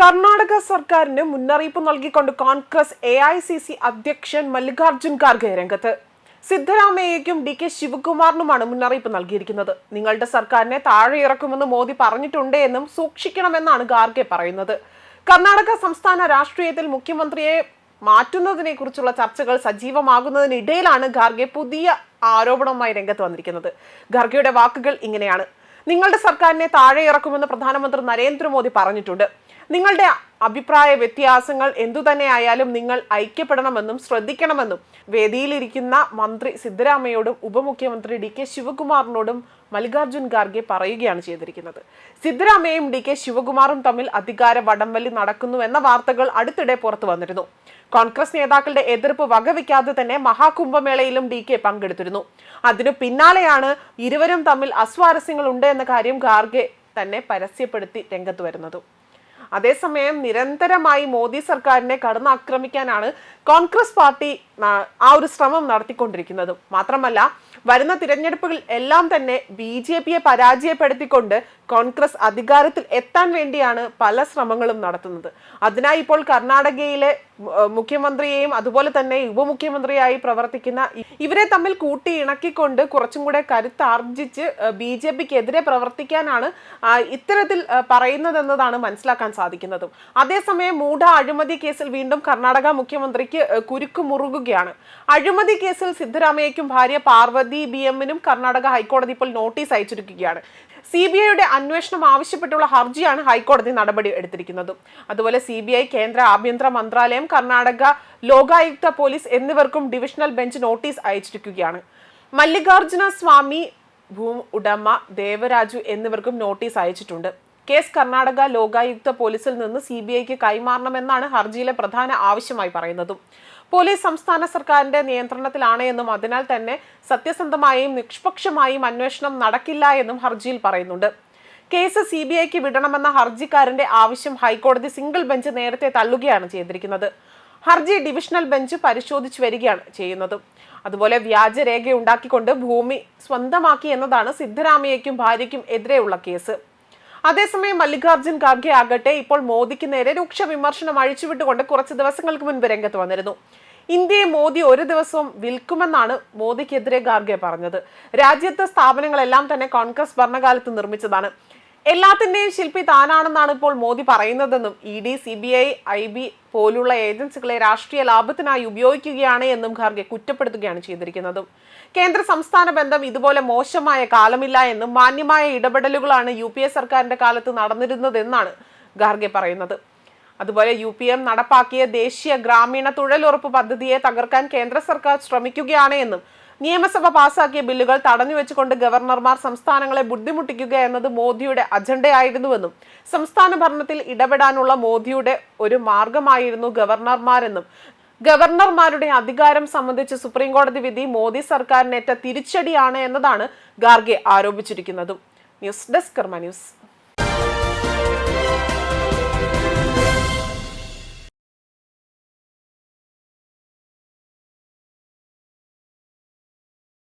കർണാടക സർക്കാരിന് മുന്നറിയിപ്പ് നൽകിക്കൊണ്ട് Congress A I C C അധ്യക്ഷൻ മല്ലികാർജുൻ ഖാർഗെ രംഗത്ത്. സിദ്ധരാമയ്യയ്ക്കും ഡി കെ ശിവകുമാറിനുമാണ് മുന്നറിയിപ്പ് നൽകിയിരിക്കുന്നത്. നിങ്ങളുടെ സർക്കാരിനെ താഴെ ഇറക്കുമെന്ന് മോദി പറഞ്ഞിട്ടുണ്ട് എന്നും സൂക്ഷിക്കണമെന്നാണ് ഖാർഗെ പറയുന്നത്. കർണാടക സംസ്ഥാന രാഷ്ട്രീയത്തിൽ മുഖ്യമന്ത്രിയെ മാറ്റുന്നതിനെ കുറിച്ചുള്ള ചർച്ചകൾ സജീവമാകുന്നതിനിടയിലാണ് ഖാർഗെ പുതിയ ആരോപണവുമായി രംഗത്ത് വന്നിരിക്കുന്നത്. ഖാർഗെയുടെ വാക്കുകൾ ഇങ്ങനെയാണ്. നിങ്ങളുടെ സർക്കാരിനെ താഴെ ഇറക്കുമെന്ന് പ്രധാനമന്ത്രി നരേന്ദ്രമോദി പറഞ്ഞിട്ടുണ്ട്. നിങ്ങളുടെ അഭിപ്രായ വ്യത്യാസങ്ങൾ എന്തുതന്നെ ആയാലും നിങ്ങൾ ഐക്യപ്പെടണമെന്നും ശ്രദ്ധിക്കണമെന്നും വേദിയിലിരിക്കുന്ന മന്ത്രി സിദ്ധരാമയോടും ഉപമുഖ്യമന്ത്രി ഡി കെ ശിവകുമാറിനോടും മല്ലികാർജുൻ ഖാർഗെ പറയുകയാണ് ചെയ്തിരിക്കുന്നത്. സിദ്ധരാമയും ഡി കെ ശിവകുമാറും തമ്മിൽ അധികാര വടംവലി നടക്കുന്നു എന്ന വാർത്തകൾ അടുത്തിടെ പുറത്തു വന്നിരുന്നു. കോൺഗ്രസ് നേതാക്കളുടെ എതിർപ്പ് വകവയ്ക്കാതെ തന്നെ മഹാകുംഭമേളയിലും ഡി കെ പങ്കെടുത്തിരുന്നു. അതിനു പിന്നാലെയാണ് ഇരുവരും തമ്മിൽ അസ്വാരസ്യങ്ങൾ ഉണ്ട് എന്ന കാര്യം ഖാർഗെ തന്നെ പരസ്യപ്പെടുത്തി രംഗത്ത് വരുന്നതും. അതേസമയം നിരന്തരമായി മോദി സർക്കാരിനെ കടന്നാക്രമിക്കാനാണ് കോൺഗ്രസ് പാർട്ടി ആ, ഒരു ശ്രമം നടത്തിക്കൊണ്ടിരിക്കുന്നത്. മാത്രമല്ല വരുന്ന തിരഞ്ഞെടുപ്പുകൾ എല്ലാം തന്നെ ബി ജെ പിയെ പരാജയപ്പെടുത്തിക്കൊണ്ട് കോൺഗ്രസ് അധികാരത്തിൽ എത്താൻ വേണ്ടിയാണ് പല ശ്രമങ്ങളും നടത്തുന്നത്. അതിനായി ഇപ്പോൾ കർണാടകയിലെ മുഖ്യമന്ത്രിയെയും അതുപോലെ തന്നെ ഉപമുഖ്യമന്ത്രിയായി പ്രവർത്തിക്കുന്ന ഇവരെ തമ്മിൽ കൂട്ടി ഇണക്കിക്കൊണ്ട് കുറച്ചും കൂടെ കരുത്താർജിച്ച് ബി ജെ പിക്ക് എതിരെ പ്രവർത്തിക്കാനാണ് ഇത്തരത്തിൽ പറയുന്നതെന്നതാണ് മനസ്സിലാക്കാൻ സാധിക്കുന്നതും. അതേസമയം മൂഢ അഴിമതി കേസിൽ വീണ്ടും കർണാടക മുഖ്യമന്ത്രിക്ക് കുരുക്കു മുറുകുകയാണ്. അഴിമതി കേസിൽ സിദ്ധരാമയ്യയ്ക്കും ഭാര്യ പാർവതി ബി എമ്മിനും കർണാടക ഹൈക്കോടതി ഇപ്പോൾ നോട്ടീസ് അയച്ചിരിക്കുകയാണ്. സി ബി ഐയുടെ അന്വേഷണം ആവശ്യപ്പെട്ടുള്ള ഹർജിയാണ് ഹൈക്കോടതി നടപടി എടുത്തിരിക്കുന്നത്. അതുപോലെ സി ബി ഐ കേന്ദ്ര ആഭ്യന്തര മന്ത്രാലയം കർണാടക ലോകായുക്ത പോലീസ് എന്നിവർക്കും ഡിവിഷണൽ ബെഞ്ച് നോട്ടീസ് അയച്ചിരിക്കുകയാണ്. മല്ലികാർജുന സ്വാമി ഭൂ ഉടമ ദേവരാജു എന്നിവർക്കും നോട്ടീസ് അയച്ചിട്ടുണ്ട്. കേസ് കർണാടക ലോകായുക്ത പോലീസിൽ നിന്ന് സി ബി ഐക്ക് കൈമാറണമെന്നാണ് ഹർജിയിലെ പ്രധാന ആവശ്യമായി പറയുന്നതും. പോലീസ് സംസ്ഥാന സർക്കാരിന്റെ നിയന്ത്രണത്തിലാണ് എന്നും അതിനാൽ തന്നെ സത്യസന്ധമായും നിഷ്പക്ഷമായും അന്വേഷണം നടക്കില്ല എന്നും ഹർജിയിൽ പറയുന്നുണ്ട്. കേസ് സി ബി ഐക്ക് വിടണമെന്ന ഹർജിക്കാരന്റെ ആവശ്യം ഹൈക്കോടതി സിംഗിൾ ബെഞ്ച് നേരത്തെ തള്ളുകയാണ് ചെയ്തിരിക്കുന്നത്. ഹർജി ഡിവിഷണൽ ബെഞ്ച് പരിശോധിച്ചു വരികയാണ് ചെയ്യുന്നത്. അതുപോലെ വ്യാജരേഖ ഉണ്ടാക്കിക്കൊണ്ട് ഭൂമി സ്വന്തമാക്കി എന്നതാണ് സിദ്ധരാമയ്യയ്ക്കും ഭാര്യയ്ക്കും എതിരെയുള്ള കേസ്. അതേസമയം മല്ലികാർജുൻ ഖാർഗെ ആകട്ടെ ഇപ്പോൾ മോദിക്ക് നേരെ രൂക്ഷ വിമർശനം അഴിച്ചുവിട്ടുകൊണ്ട് കുറച്ച് ദിവസങ്ങൾക്ക് മുൻപ് രംഗത്ത് വന്നിരുന്നു. ഇന്ത്യയെ മോദി ഒരു ദിവസവും വിൽക്കുമെന്നാണ് മോദിക്കെതിരെ ഖാർഗെ പറഞ്ഞത്. രാജ്യത്തെ സ്ഥാപനങ്ങളെല്ലാം തന്നെ കോൺഗ്രസ് ഭരണകാലത്ത് നിർമ്മിച്ചതാണ്. എല്ലാത്തിന്റെയും ശില്പി താനാണെന്നാണ് ഇപ്പോൾ Modi പറയുന്നതെന്നും E D C B I I B പോലുള്ള ഏജൻസികളെ രാഷ്ട്രീയ ലാഭത്തിനായി ഉപയോഗിക്കുകയാണ് എന്നും ഖാർഗെ കുറ്റപ്പെടുത്തുകയാണ് ചെയ്തിരിക്കുന്നതും. കേന്ദ്ര സംസ്ഥാന ബന്ധം ഇതുപോലെ മോശമായ കാലമില്ല എന്നും മാന്യമായ ഇടപെടലുകളാണ് യു പി എ സർക്കാരിന്റെ കാലത്ത് നടന്നിരുന്നതെന്നാണ് ഖാർഗെ പറയുന്നത്. അതുപോലെ യു പി എം നടപ്പാക്കിയ ദേശീയ ഗ്രാമീണ തൊഴിലുറപ്പ് പദ്ധതിയെ തകർക്കാൻ കേന്ദ്ര സർക്കാർ ശ്രമിക്കുകയാണ് എന്നും നിയമസഭ പാസാക്കിയ ബില്ലുകൾ തടഞ്ഞു വെച്ചുകൊണ്ട് ഗവർണർമാർ സംസ്ഥാനങ്ങളെ ബുദ്ധിമുട്ടിക്കുക എന്നത് മോദിയുടെ അജണ്ടയായിരുന്നുവെന്നും സംസ്ഥാന ഭരണത്തിൽ ഇടപെടാനുള്ള മോദിയുടെ ഒരു മാർഗമായിരുന്നു ഗവർണർമാരെന്നും. ഗവർണർമാരുടെ അധികാരം സംബന്ധിച്ച് സുപ്രീംകോടതി വിധി മോദി സർക്കാരിനേറ്റ തിരിച്ചടിയാണ് എന്നതാണ് Kharge ആരോപിച്ചിരിക്കുന്നതും. News desk Karma news.